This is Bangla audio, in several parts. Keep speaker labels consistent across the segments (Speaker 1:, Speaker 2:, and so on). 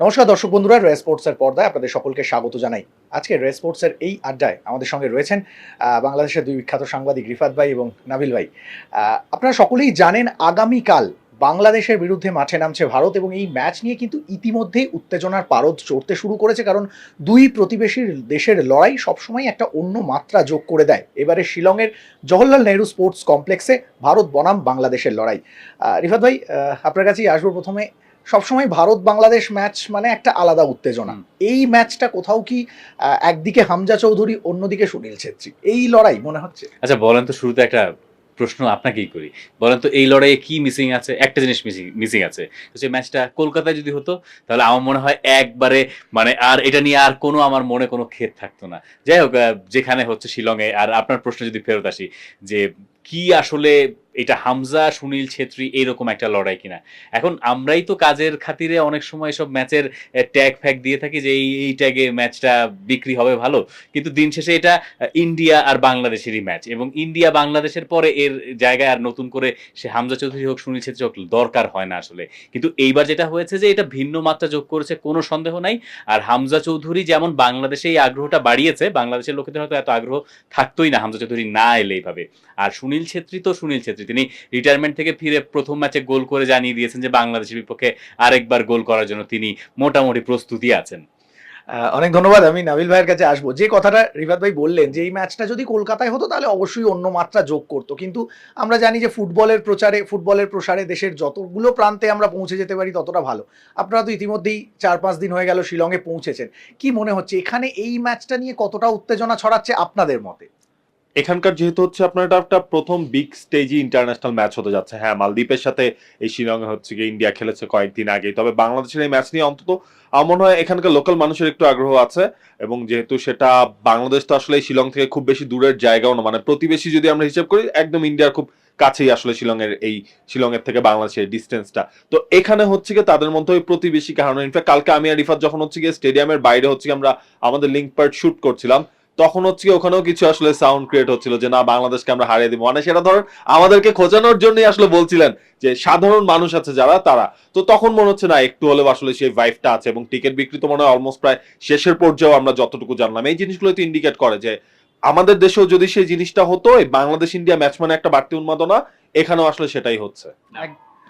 Speaker 1: নমস্কার দর্শক বন্ধুরা রে স্পোর্টসের পর্দায় আপনাদের সকলকে স্বাগত জানাই। আজকে রে স্পোর্টসের এই আড্ডায় আমাদের সঙ্গে রয়েছেন বাংলাদেশের দুই বিখ্যাত সাংবাদিক রিফাত ভাই এবং নাবিল ভাই। আপনারা সকলেই জানেন, আগামীকাল বাংলাদেশের বিরুদ্ধে মাঠে নামছে ভারত এবং এই ম্যাচ নিয়ে কিন্তু ইতিমধ্যেই উত্তেজনার পারদ চড়তে শুরু করেছে কারণ দুই প্রতিবেশীর দেশের লড়াই সবসময় একটা অন্য মাত্রা যোগ করে দেয়। এবারে শিলংয়ের জওহরলাল নেহরু স্পোর্টস কমপ্লেক্সে ভারত বনাম বাংলাদেশের লড়াই। রিফাত ভাই আপনার কাছেই আসব প্রথমে। সবসময় ভারত বাংলাদেশ ম্যাচ মানে একটা আলাদা উত্তেজনা। এই ম্যাচটা কোথাও কি একদিকে হামজা চৌধুরী অন্যদিকে সুনীল ছেত্রী? এই লড়াই মনে হচ্ছে?
Speaker 2: আচ্ছা বলেন তো শুরুতে একটা প্রশ্ন আপনাকেই করি। বলেন তো এই লড়াইয়ে কি মিসিং আছে? একটা জিনিস মিসিং মিসিং আছে। তো সেই ম্যাচটা কলকাতায় যদি হতো তাহলে আমার মনে হয় একবারে মানে আর এটা নিয়ে আর কোনো আমার মনে কোনো ক্ষেত থাকতো না। যাই হোক যেখানে হচ্ছে শিলংয়ে আর আপনার প্রশ্ন যদি ফেরত আসি যে কি আসলে এটা হামজা, সুনীল ছেত্রী এইরকম একটা লড়াই কিনা। এখন আমরাই তো কাজের খাতিরে অনেক সময় সব ম্যাচের ট্যাগ ফ্যাগ দিয়ে থাকি যে এই ট্যাগে ম্যাচটা বিক্রি হবে ভালো। কিন্তু দিন শেষে এটা ইন্ডিয়া আর বাংলাদেশেরই ম্যাচ এবং ইন্ডিয়া বাংলাদেশের পরে এর জায়গায় আর নতুন করে সে হামজা চৌধুরী হোক, সুনীল ছেত্রী হোক, দরকার হয় না আসলে। কিন্তু এইবার যেটা হয়েছে যে এটা ভিন্ন মাত্রা যোগ করেছে, কোনো সন্দেহ নাই। আর হামজা চৌধুরী যেমন বাংলাদেশে এই আগ্রহটা বাড়িয়েছে, বাংলাদেশের লোকেদের হয়তো এত আগ্রহ থাকতোই না হামজা চৌধুরী না এলে এইভাবে। আর সুনীল ছেত্রী তো সুনীল ছেত্রী তিনি রিটায়ারমেন্ট থেকে ফিরে প্রথম ম্যাচে গোল করে জানিয়ে দিয়েছেন যে বাংলাদেশের বিপক্ষে আরেকবার গোল করার জন্য তিনি মোটামুটি প্রস্তুতি আছেন।
Speaker 1: অনেক ধন্যবাদ। আমি নাবিল ভাইয়ের কাছে আসব। যে কথাটা রিফাত ভাই বললেন যে এই ম্যাচটা যদি কলকাতায় হতো তাহলে অবশ্যই অন্য মাত্রা যোগ করতো। কিন্তু আমরা জানি যে ফুটবলের প্রচারে, ফুটবলের প্রসারে দেশের যতগুলো প্রান্তে আমরা পৌঁছে যেতে পারি ততটা ভালো। আপনারা তো ইতিমধ্যেই চার পাঁচ দিন হয়ে গেল শিলংয়ে পৌঁছেছেন। কি মনে হচ্ছে, এখানে এই ম্যাচটা নিয়ে কতটা উত্তেজনা ছড়াচ্ছে আপনাদের মতে?
Speaker 3: এখানকার যেহেতু হচ্ছে আপনার এটা একটা প্রথম বিগ স্টেজে ইন্টারন্যাশনাল ম্যাচ হতে যাচ্ছে। হ্যাঁ মালদ্বীপের সাথে এই শিলংয়ে হচ্ছে গিয়ে ইন্ডিয়া খেলেছে কয়েকদিন আগে তবে বাংলাদেশের এই ম্যাচ নিয়ে অন্তত আমার মনে হয় এখানকার লোকাল মানুষের একটু আগ্রহ আছে এবং যেহেতু সেটা বাংলাদেশ তো আসলে শিলং থেকে খুব বেশি দূরের জায়গাও না মানে প্রতিবেশী যদি আমরা হিসাব করি, একদম ইন্ডিয়ার খুব কাছেই আসলে শিলংয়ের এই শিলংয়ের থেকে বাংলাদেশের ডিস্টেন্সটা তো এখানে হচ্ছে গিয়ে তাদের মধ্যে ওই প্রতিবেশী কারণ ইনফ্যাক্ট কালকে আমি আর রিফাত যখন হচ্ছে গিয়ে স্টেডিয়ামের বাইরে হচ্ছে আমরা আমাদের লিঙ্ক পার্ট শুট করছিলাম তখন হচ্ছে ওখানেও কিছু আসলে সাউন্ড ক্রিয়েট হচ্ছিল যে না, বাংলাদেশকে আমরা হারিয়ে দিব। মানে সেটা ধরেন আমাদেরকে খোঁজানোর জন্যই আসলে বলছিলেন যে, সাধারণ মানুষ আছে যারা, তারা। তো তখন মনে হচ্ছে না, একটু হলেও আসলে সেই ভাইভটা আছে এবং টিকিট বিক্রি তো মনে হয় অলমোস্ট প্রায় শেষের পর্যায়েও আমরা যতটুকু জানলাম। এই জিনিসগুলো তো ইন্ডিকেট করে যে, আমাদের দেশেও যদি সেই জিনিসটা হতো, এই বাংলাদেশ ইন্ডিয়া ম্যাচ মানে একটা বাড়তি উন্মাদনা, এখানেও আসলে সেটাই হচ্ছে।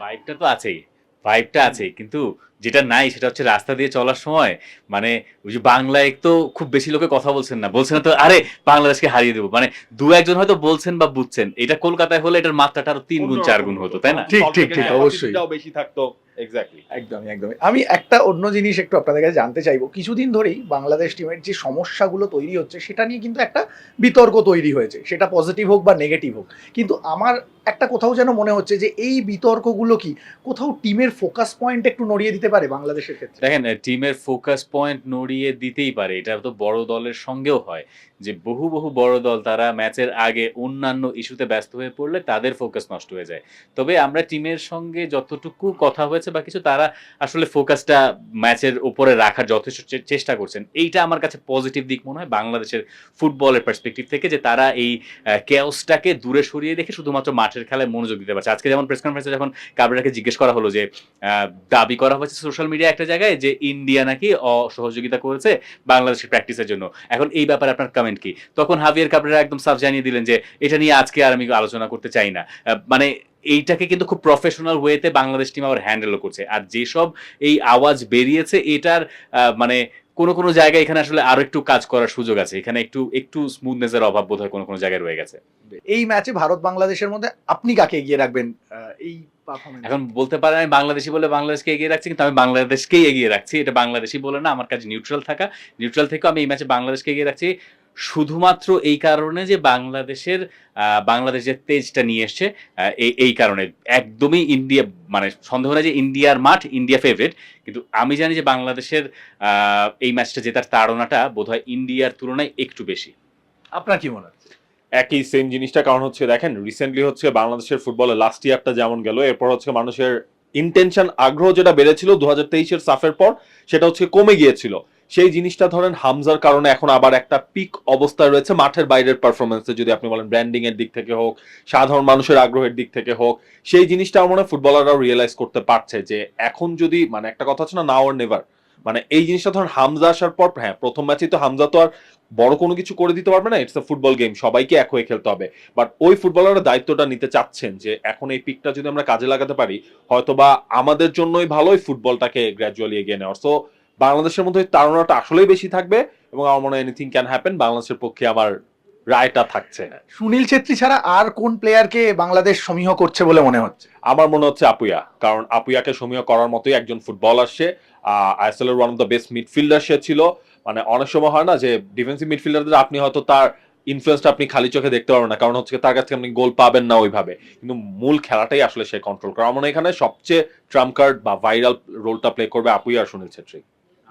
Speaker 2: ভাইবটা তো আছেই। ভাইবটা আছেই। কিন্তু যেটা নাই সেটা হচ্ছে রাস্তা দিয়ে চলার সময় মানে ওই যে বাংলায় তো খুব বেশি লোকে কথা বলছেন না। বলছেন না তো আরে বাংলাদেশকে হারিয়ে দেবো। মানে দু একজন হয়তো বলছেন বা বুঝছেন। এটা কলকাতায় হলে এটার মাত্রাটা আরও তিন গুণ চার গুণ হতো তাই না?
Speaker 1: ঠিক, ঠিক, ঠিক, অবশ্যই।
Speaker 3: বেশি থাকতো। এক্স্যাক্টলি
Speaker 1: একদমই একদমই। আমি একটা অন্য জিনিস একটু আপনাদের কাছে জানতে চাইব। কিছুদিন ধরেই বাংলাদেশ টিমের যে সমস্যাগুলো তৈরি হচ্ছে সেটা নিয়ে কিন্তু একটা বিতর্ক তৈরি হয়েছে। সেটা পজিটিভ হোক বা নেগেটিভ হোক। কিন্তু আমার একটা কোথাও যেন মনে হচ্ছে যে এই বিতর্কগুলো কি কোথাও টিমের ফোকাস পয়েন্ট একটু নড়িয়ে দিতে পারে বাংলাদেশের ক্ষেত্রে?
Speaker 2: দেখেন টিমের ফোকাস পয়েন্ট নড়িয়ে দিতেই পারে। এটা তো বড় দলের সঙ্গেও হয় যে বহু বহু বড় দল তারা ম্যাচের আগে অন্যান্য ইস্যুতে ব্যস্ত হয়ে পড়লে তাদের ফোকাস নষ্ট হয়ে যায়। তবে আমরা টিমের সঙ্গে যতটুকু কথা হয়েছে বা কিছু, তারা আসলে ফোকাসটা ম্যাচের উপরে রাখার যথেষ্ট চেষ্টা করছেন। এইটা আমার কাছে পজিটিভ দিক মনে হয় বাংলাদেশের ফুটবলের পার্সপেক্টিভ থেকে যে তারা এই কেওসটাকে দূরে সরিয়ে রেখে শুধুমাত্র মাঠের খেলায় মনোযোগ দিতে পারছে। আজকে যেমন প্রেস কনফারেন্সে যখন কাবরাকে জিজ্ঞেস করা হলো যে দাবি করা হয়েছে সোশ্যাল মিডিয়া একটা জায়গায় যে ইন্ডিয়া নাকি অসহযোগিতা করেছে বাংলাদেশের প্র্যাকটিসের জন্য। এখন এই ব্যাপারে আপনার কমেন্ট কি? তখন হাভিয়ার কাপড়েরা একদম সাফ জানিয়ে দিলেন যে, এটা নিয়ে আজকে আর আমি আলোচনা করতে চাই না। মানে এইটাকে কিন্তু খুব প্রফেশনাল ওয়েতে বাংলাদেশ টিম আবার হ্যান্ডেলও করছে। আর যেসব এই আওয়াজ বেরিয়েছে, এটার মানে কোনো কোনো জায়গায় এখানে আসলে আরও একটু কাজ করার সুযোগ আছে। এখানে একটু একটু স্মুথনেসের অভাব বোধ হয় কোনো কোনো জায়গায় রয়ে গেছে।
Speaker 1: এই ম্যাচে ভারত বাংলাদেশের মধ্যে আপনি কাকে এগিয়ে রাখবেন এই
Speaker 2: এখন বলতে পারেন আমি বাংলাদেশি বলে বাংলাদেশকে এগিয়ে রাখছি কিন্তু আমি বাংলাদেশকেই এগিয়ে রাখছি। এটা বাংলাদেশি বলে না আমার কাছে নিউট্রাল থাকা। নিউট্রাল থেকেও আমি এই ম্যাচে বাংলাদেশকে এগিয়ে রাখছি। শুধুমাত্র এই কারণে যে বাংলাদেশের বাংলাদেশের তেজটা নিয়ে এসছে এই কারণে। একদমই ইন্ডিয়া মানে সন্দেহ নাই যে ইন্ডিয়ার মাঠ ইন্ডিয়া ফেভারিট কিন্তু আমি জানি যে বাংলাদেশের এই ম্যাচটা জেতার তাড়নাটা বোধহয় ইন্ডিয়ার তুলনায় একটু বেশি।
Speaker 1: আপনার কি মনে হচ্ছে?
Speaker 3: একই সেম জিনিসটা কারণ হচ্ছে দেখেন রিসেন্টলি হচ্ছে বাংলাদেশের ফুটবলে লাস্ট ইয়ারটা যেমন গেল এরপর হচ্ছে মানুষের ইন্টেনশন আগ্রহ যেটা বেড়েছিল দু হাজার তেইশের সাফের পর সেটা হচ্ছে কমে গিয়েছিল। সেই জিনিসটা ধরেন হামজার কারণে এখন আবার একটা পিক অবস্থায় রয়েছে মাঠের বাইরের পারফরমেন্সে যদি আপনি বলেন ব্র্যান্ডিং এর দিক থেকে হোক, সাধারণ মানুষের আগ্রহের দিক থেকে হোক, সেই জিনিসটা আমার মনে হয় ফুটবলাররাও রিয়েলাইজ করতে পারছে যে এখন যদি মানে একটা কথা আছে না নাও আর নেভার মানে এই জিনিসটা ধরেন হামজা আসার পর হ্যাঁ প্রথম ম্যাচেই তো হামজা তো আর বড় কোনো কিছু করে দিতে পারবে না ইটস এ ফুটবল গেম সবাইকে এক হয়ে খেলতে হবে বাট ওই ফুটবলাররা দায়িত্বটা নিতে চাচ্ছেন যে এখন এই পিকটা যদি আমরা কাজে লাগাতে পারি, হয়তোবা আমাদের জন্যই ভালোই ফুটবলটাকে গ্র্যাজুয়ালি এগিয়ে নেওয়ার সো বাংলাদেশের মধ্যে তাড়নাটা আসলেই বেশি থাকবে এবং আমার মনে হয় এনিথিং ক্যান হ্যাপেন বাংলাদেশের পক্ষে আমার রায়টা থাকছে।
Speaker 1: সুনীল ছেত্রী ছাড়া আর কোন প্লেয়ারকে বাংলাদেশ সমীহ করছে বলে মনে হচ্ছে?
Speaker 3: আমার মনে হচ্ছে আপুয়া কারণ আপুয়াকে সমীহ করার মতোই একজন ফুটবলার সে আইএসএল এর one of the best midfielder সে ছিল। মানে অনেক সময় হয় না যে ডিফেন্সিভ মিডফিল্ডারদের আপনি হয়তো তার ইনফ্লুয়েন্সটা আপনি খালি চোখে দেখতে পারবেন না কারণ হচ্ছে তার কাছ থেকে আপনি গোল পাবেন না ওইভাবে। কিন্তু মূল খেলাটাই আসলে সে কন্ট্রোল করে। আমার মনে এখানে সবচেয়ে ট্রাম্প কার্ড বা ভাইরাল রোলটা প্লে করবে আপুই আর সুনীল ছেত্রী।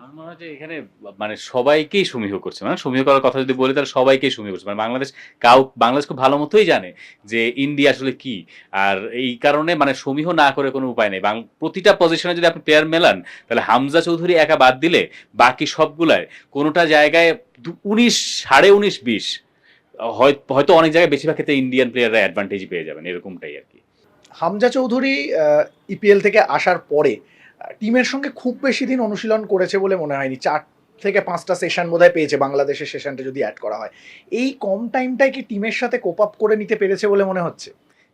Speaker 2: আমার মনে হয় এখানে মানে সবাইকেই সমীহ করছে। মানে সমীহ করার কথা যদি বলি, তাহলে সবাইকেই সমীহ করছে। মানে বাংলাদেশ কাউ, বাংলাদেশ খুব ভালো মতোই জানে যে ইন্ডিয়া আসলে কি। আর এই কারণে মানে সমীহ না করে কোনো উপায় নেই। প্রতিটা পজিশনে যদি আপনি প্লেয়ার মেলান, তাহলে হামজা চৌধুরী একা বাদ দিলে বাকি সবগুলায় কোনোটা জায়গায় উনিশ, সাড়ে উনিশ, বিশ হয়- হয়তো অনেক জায়গায় বেশিরভাগ ক্ষেত্রে ইন্ডিয়ান প্লেয়াররা অ্যাডভান্টেজ পেয়ে যাবেন, এরকমটাই আর কি।
Speaker 1: হামজা চৌধুরী ইপিএল থেকে আসার পরে টিমের সঙ্গে খুব বেশি দিন অনুশীলন করেছে বলে মনে হয়নি। চার থেকে পাঁচটা সেশন বোধহয় পেয়েছে বাংলাদেশের সেশনটা যদি অ্যাড করা হয়। এই কম টাইমটাই কি টিমের সাথে কোপ আপ করে নিতে পেরেছে বলে মনে হচ্ছে?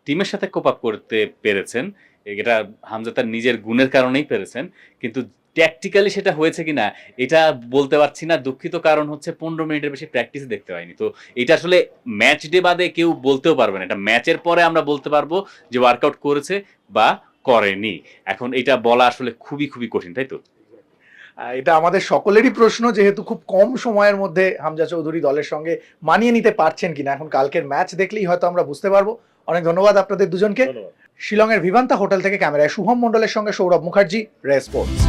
Speaker 2: টিমের সাথে কোপ আপ করতে পেরেছেন। এটা হামজা তার নিজের গুণের কারণেই পেরেছেন। কিন্তু ট্যাকটিক্যালি সেটা হয়েছে কিনা, এটা বলতে পারছি না। দুঃখিত কারণ হচ্ছে পনেরো মিনিটের বেশি প্র্যাকটিস দেখতে পাইনি। তো এটা আসলে ম্যাচ ডে বাদে কেউ বলতেও পারবে না। এটা ম্যাচের পরে আমরা বলতে পারব যে ওয়ার্কআউট করেছে বা করেনি। এখন এটা বলা আসলে খুবই খুবই কঠিন তাই তো?
Speaker 1: এটা আমাদের সকলেরই প্রশ্ন যেহেতু খুব কম সময়ের মধ্যে হামজা চৌধুরী দলের সঙ্গে মানিয়ে নিতে পারছেন কিনা। এখন কালকের ম্যাচ দেখলেই হয়তো আমরা বুঝতে পারব। অনেক ধন্যবাদ আপনাদের দুজনকে। শিলংয়ের ভিভান্তা হোটেল থেকে ক্যামেরায় শুভম মন্ডলের সঙ্গে সৌরভ মুখার্জি রে স্পোর্টস